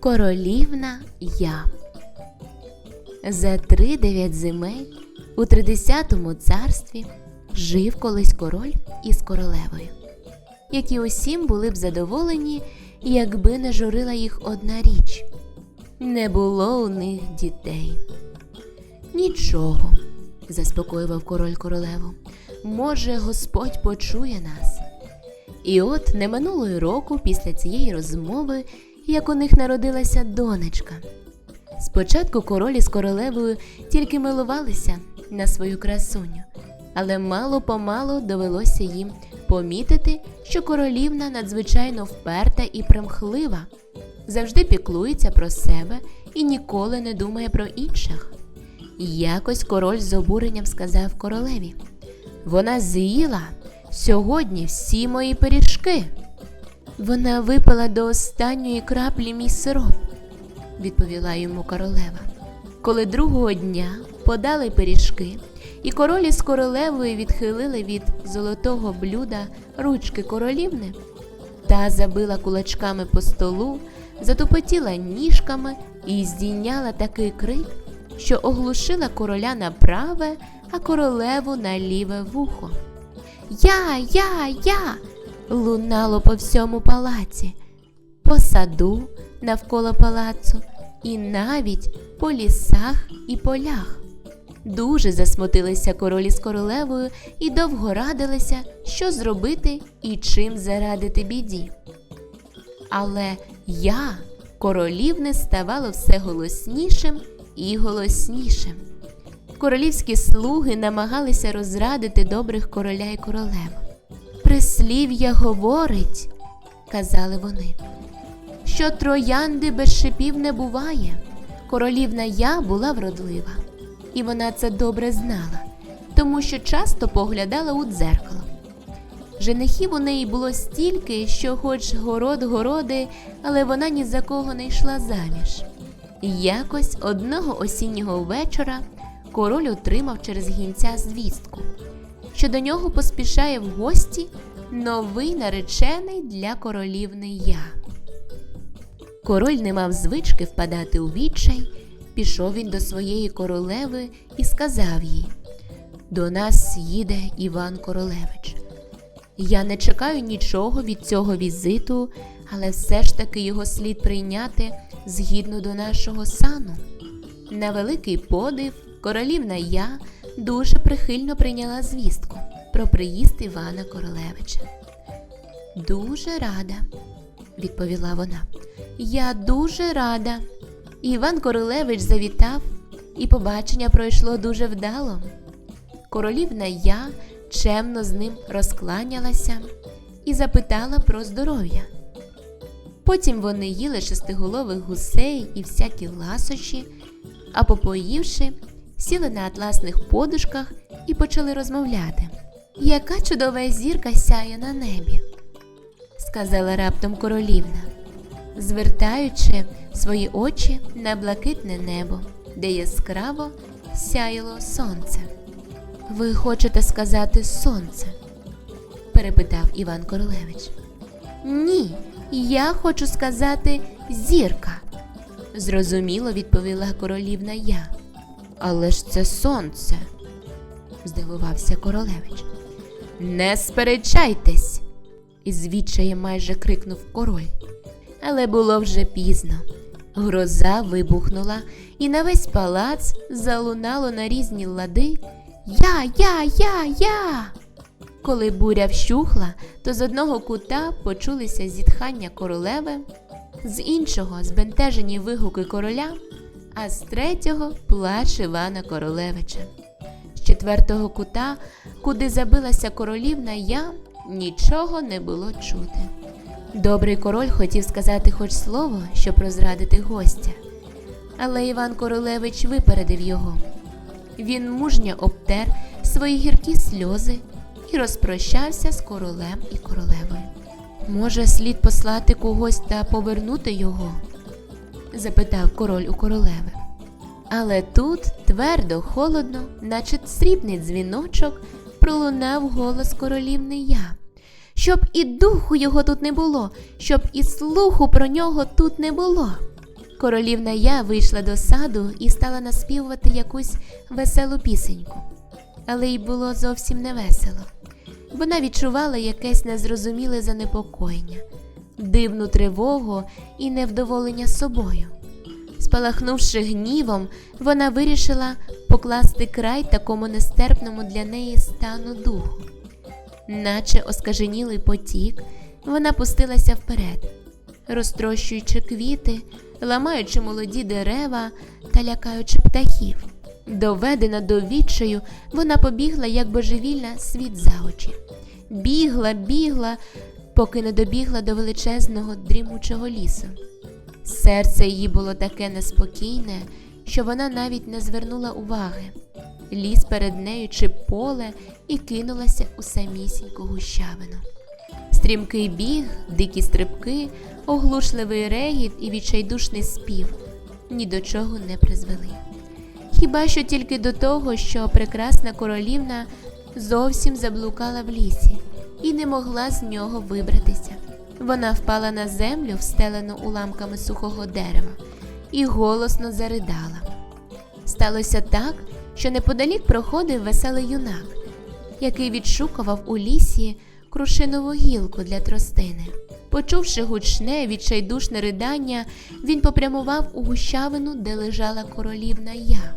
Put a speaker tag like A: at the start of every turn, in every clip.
A: Королівна я. За три дев'ять земель у тридесятому царстві жив колись король із королевою, які усім були б задоволені, якби не журила їх одна річ не було у них дітей. Нічого, заспокоював король королеву. Може, Господь почує нас. І от не минуло й року після цієї розмови, як у них народилася донечка. Спочатку король із королевою тільки милувалися на свою красуню, але мало помалу довелося їм помітити, що королівна надзвичайно вперта і примхлива, завжди піклується про себе і ніколи не думає про інших. Якось король з обуренням сказав королеві: Вона з'їла сьогодні всі мої пиріжки. Вона випила до останньої краплі мій сироп, відповіла йому королева. Коли другого дня подали пиріжки, і король із королевою відхилили від золотого блюда ручки королівни, та забила кулачками по столу, затупотіла ніжками і здійняла такий крик, що оглушила короля на праве, а королеву на ліве вухо. Я, я, я. Лунало по всьому палаці, по саду навколо палацу, і навіть по лісах і полях. Дуже засмутилися королі з королевою і довго радилися, що зробити і чим зарадити біді. Але я, королівне, ставало все голоснішим і голоснішим. Королівські слуги намагалися розрадити добрих короля і королев. Прислів'я говорить, казали вони, що троянди без шипів не буває. Королівна я була вродлива, і вона це добре знала, тому що часто поглядала у дзеркало. Женихів у неї було стільки, що, хоч город городи, але вона ні за кого не йшла заміж. Якось одного осіннього вечора король отримав через гінця звістку, що до нього поспішає в гості новий наречений для королівни я. Король не мав звички впадати у відчай, пішов він до своєї королеви і сказав їй: До нас їде Іван Королевич. Я не чекаю нічого від цього візиту, але все ж таки його слід прийняти згідно до нашого сану. На великий подив, королівна я дуже прихильно прийняла звістку про приїзд Івана Королевича. Дуже рада, відповіла вона. Я дуже рада. Іван Королевич завітав, і побачення пройшло дуже вдало. Королівна я чемно з ним розкланялася і запитала про здоров'я. Потім вони їли шестиголових гусей і всякі ласощі, а попоївши, сіли на атласних подушках і почали розмовляти. Яка чудова зірка сяє на небі, сказала раптом королівна, звертаючи свої очі на блакитне небо, де яскраво сяяло сонце. Ви хочете сказати сонце? перепитав Іван Королевич. Ні, я хочу сказати зірка, зрозуміло відповіла королівна я. Але ж це сонце, здивувався королевич. Не сперечайтесь, із відчаєм майже крикнув король. Але було вже пізно. Гроза вибухнула, і на весь палац залунало на різні лади Я, я, я, я. Коли буря вщухла, то з одного кута почулися зітхання королеви, з іншого збентежені вигуки короля, а з третього плач Івана Королевича. З четвертого кута, куди забилася королівна я, нічого не було чути. Добрий король хотів сказати хоч слово, щоб розрадити гостя, але Іван Королевич випередив його. Він мужньо обтер свої гіркі сльози і розпрощався з королем і королевою. Може, слід послати когось та повернути його? Запитав король у королеви. Але тут твердо, холодно, наче срібний дзвіночок, пролунав голос королівни я. Щоб і духу його тут не було, щоб і слуху про нього тут не було. Королівна я вийшла до саду і стала наспівувати якусь веселу пісеньку, але їй було зовсім не весело. Вона відчувала якесь незрозуміле занепокоєння, дивну тривогу і невдоволення собою. Спалахнувши гнівом, вона вирішила покласти край такому нестерпному для неї стану духу. Наче оскаженілий потік, вона пустилася вперед, розтрощуючи квіти, ламаючи молоді дерева та лякаючи птахів. Доведена до відчаю, вона побігла, як божевільна, світ за очі. Бігла, бігла, поки не добігла до величезного дрімучого лісу. Серце її було таке неспокійне, що вона навіть не звернула уваги. Ліс перед нею чи поле і кинулася у самісіньку гущавину. Стрімкий біг, дикі стрибки, оглушливий регіт і відчайдушний спів ні до чого не призвели. Хіба що тільки до того, що прекрасна королівна зовсім заблукала в лісі і не могла з нього вибратися. Вона впала на землю, встелену уламками сухого дерева, і голосно заридала. Сталося так, що неподалік проходив веселий юнак, який відшукував у лісі крушинову гілку для тростини. Почувши гучне, відчайдушне ридання, він попрямував у гущавину, де лежала королівна я.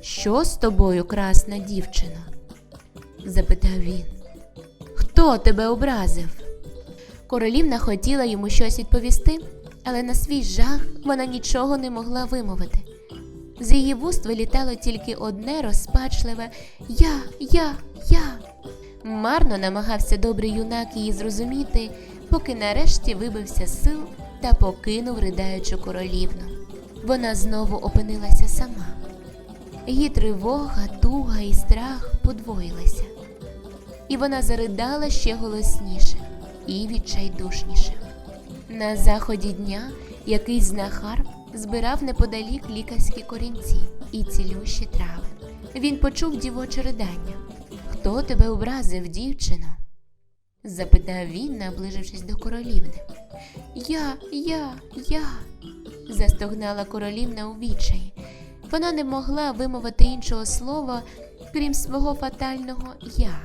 A: Що з тобою, красна дівчино? запитав він. Хто тебе образив? Королівна хотіла йому щось відповісти, але на свій жах вона нічого не могла вимовити. З її вуст вилітало тільки одне розпачливе Я, я, я. Марно намагався добрий юнак її зрозуміти, поки нарешті вибився сил та покинув ридаючу королівну. Вона знову опинилася сама. Її тривога, туга і страх подвоїлися, і вона заридала ще голосніше і відчайдушніше. На заході дня якийсь знахар збирав неподалік лікарські корінці і цілющі трави. Він почув дівоче ридання. Хто тебе образив, дівчино? запитав він, наближившись до королівни. Я, я, я. застогнала королівна у відчаї. Вона не могла вимовити іншого слова, крім свого фатального я.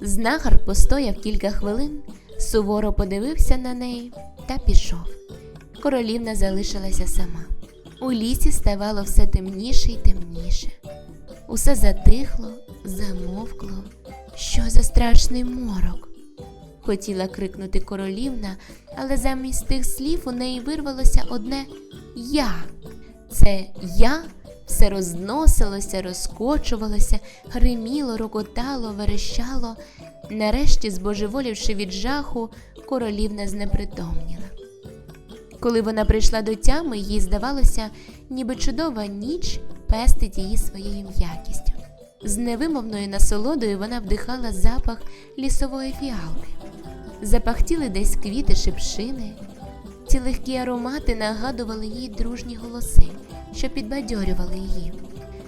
A: Знахар постояв кілька хвилин, суворо подивився на неї та пішов. Королівна залишилася сама. У лісі ставало все темніше й темніше. Усе затихло, замовкло. Що за страшний морок? Хотіла крикнути королівна, але замість тих слів у неї вирвалося одне Я. Це я все розносилося, розкочувалося, гриміло, рокотало, верещало. Нарешті, збожеволівши від жаху, королівна знепритомніла. Коли вона прийшла до тями, їй здавалося, ніби чудова ніч пестить її своєю м'якістю. З невимовною насолодою вона вдихала запах лісової фіалки. Запахтіли десь квіти шипшини. Ці легкі аромати нагадували їй дружні голоси, що підбадьорювали її.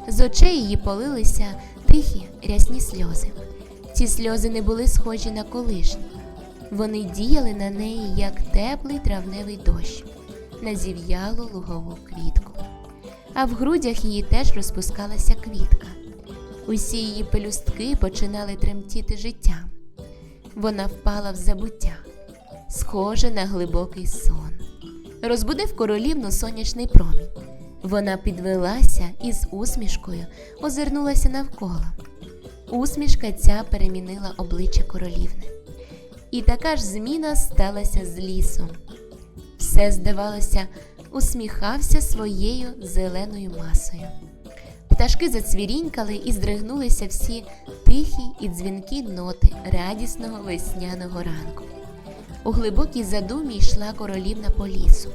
A: З очей її полилися тихі рясні сльози. Ці сльози не були схожі на колишні. Вони діяли на неї, як теплий травневий дощ, на зів'ялу лугову квітку. А в грудях її теж розпускалася квітка. Усі її пелюстки починали тремтіти життям. Вона впала в забуття, схоже на глибокий сон. Розбудив королівну сонячний промінь. Вона підвелася і з усмішкою озирнулася навколо. Усмішка ця перемінила обличчя королівни. І така ж зміна сталася з лісом. Все, здавалося, усміхався своєю зеленою масою. Пташки зацвірінькали і здригнулися всі тихі і дзвінкі ноти радісного весняного ранку. У глибокій задумі йшла королівна по лісу.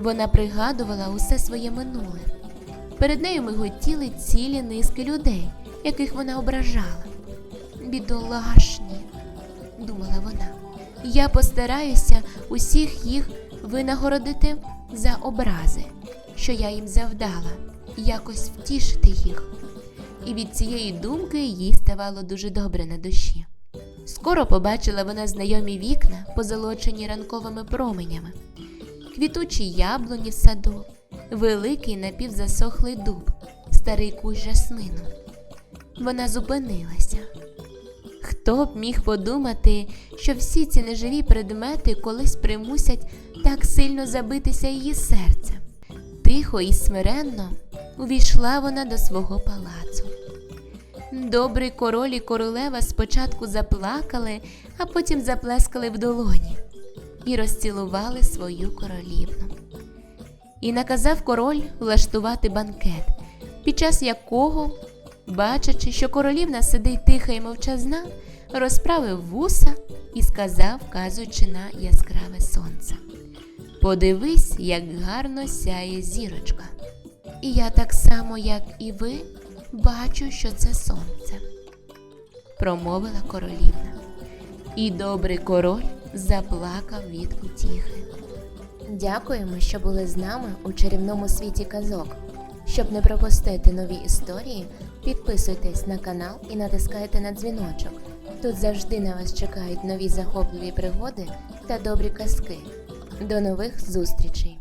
A: Вона пригадувала усе своє минуле. Перед нею миготіли цілі низки людей, яких вона ображала. Бідолашні, думала вона. Я постараюся усіх їх винагородити за образи, що я їм завдала, якось втішити їх. І від цієї думки їй ставало дуже добре на душі. Скоро побачила вона знайомі вікна, позолочені ранковими променями, квітучі яблуні в саду, великий напівзасохлий дуб, старий кущ жасмину. Вона зупинилася. Хто б міг подумати, що всі ці неживі предмети колись примусять так сильно забитися її серце. Тихо і смиренно увійшла вона до свого палацу. Добрий король і королева спочатку заплакали, а потім заплескали в долоні і розцілували свою королівну. І наказав король влаштувати банкет, під час якого, бачачи, що королівна сидить тиха і мовчазна, розправив вуса і сказав, вказуючи на яскраве сонце. Подивись, як гарно сяє зірочка. І я так само, як і ви, бачу, що це сонце, промовила королівна. І добрий король заплакав від утіхи. Дякуємо, що були з нами у чарівному світі казок. Щоб не пропустити нові історії, підписуйтесь на канал і натискайте на дзвіночок. Тут завжди на вас чекають нові захопливі пригоди та добрі казки. До нових зустрічей!